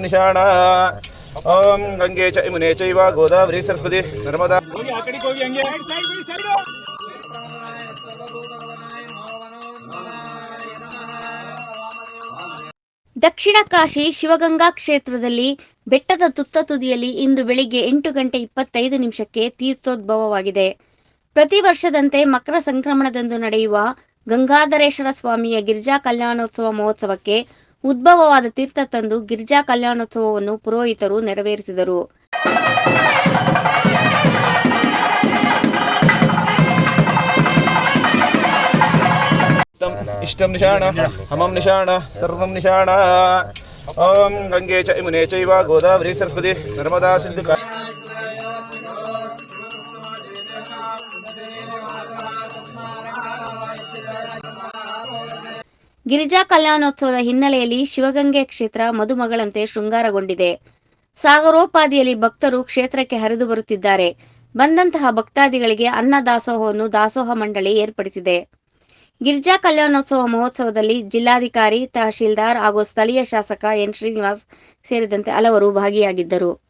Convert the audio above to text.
ನಿಶಾಣ ಓಂ ಗಂಗೆ ಚ ಚೈವ ಗೋದಾವರಿ ಸರಸ್ವತಿ ನರ್ಮದಾ ದಕ್ಷಿಣ ಕಾಶಿ ಶಿವಗಂಗಾ ಕ್ಷೇತ್ರದಲ್ಲಿ ಬೆಟ್ಟದ ತುತ್ತ ತುದಿಯಲ್ಲಿ ಇಂದು ಬೆಳಿಗ್ಗೆ ಎಂಟು ಗಂಟೆ ಇಪ್ಪತ್ತೈದು ನಿಮಿಷಕ್ಕೆ ತೀರ್ಥೋದ್ಭವವಾಗಿದೆ. ಪ್ರತಿ ವರ್ಷದಂತೆ ಮಕರ ಸಂಕ್ರಮಣದಂದು ನಡೆಯುವ ಗಂಗಾಧರೇಶ್ವರ ಸ್ವಾಮಿಯ ಗಿರಿಜಾ ಕಲ್ಯಾಣೋತ್ಸವ ಮಹೋತ್ಸವಕ್ಕೆ ಉದ್ಭವವಾದ ತೀರ್ಥ ತಂದು ಗಿರಿಜಾ ಕಲ್ಯಾಣೋತ್ಸವವನ್ನು ಪುರೋಹಿತರು ನೆರವೇರಿಸಿದರು. ಇಷ್ಟಂ ಹಮಂ ನಿಶಾಣ, ಸರ್ವಂ ನಿಶಾಣ. ಓಂ ಗಂಗೆ ಚ ಯಮುನೆ ಚೈವ, ಗೋದಾವರಿ, ಸರಸ್ವತಿ, ನರ್ಮದಾ ಸಿಂಧು ಗಿರಿಜಾ ಕಲ್ಯಾಣೋತ್ಸವದ ಹಿನ್ನೆಲೆಯಲ್ಲಿ ಶಿವಗಂಗೆ ಕ್ಷೇತ್ರ ಮದುಮಗಳಂತೆ ಶೃಂಗಾರಗೊಂಡಿದೆ. ಸಾಗರೋಪಾದಿಯಲ್ಲಿ ಭಕ್ತರು ಕ್ಷೇತ್ರಕ್ಕೆ ಹರಿದು ಬರುತ್ತಿದ್ದಾರೆ. ಬಂದಂತಹ ಭಕ್ತಾದಿಗಳಿಗೆ ಅನ್ನ ದಾಸೋಹವನ್ನು ದಾಸೋಹ ಮಂಡಳಿ ಏರ್ಪಡಿಸಿದೆ. ಗಿರಿಜಾ ಕಲ್ಯಾಣೋತ್ಸವ ಮಹೋತ್ಸವದಲ್ಲಿ ಜಿಲ್ಲಾಧಿಕಾರಿ, ತಹಶೀಲ್ದಾರ್ ಹಾಗೂ ಸ್ಥಳೀಯ ಶಾಸಕ ಎನ್ ಶ್ರೀನಿವಾಸ್ ಸೇರಿದಂತೆ ಹಲವರು ಭಾಗಿಯಾಗಿದ್ದರು.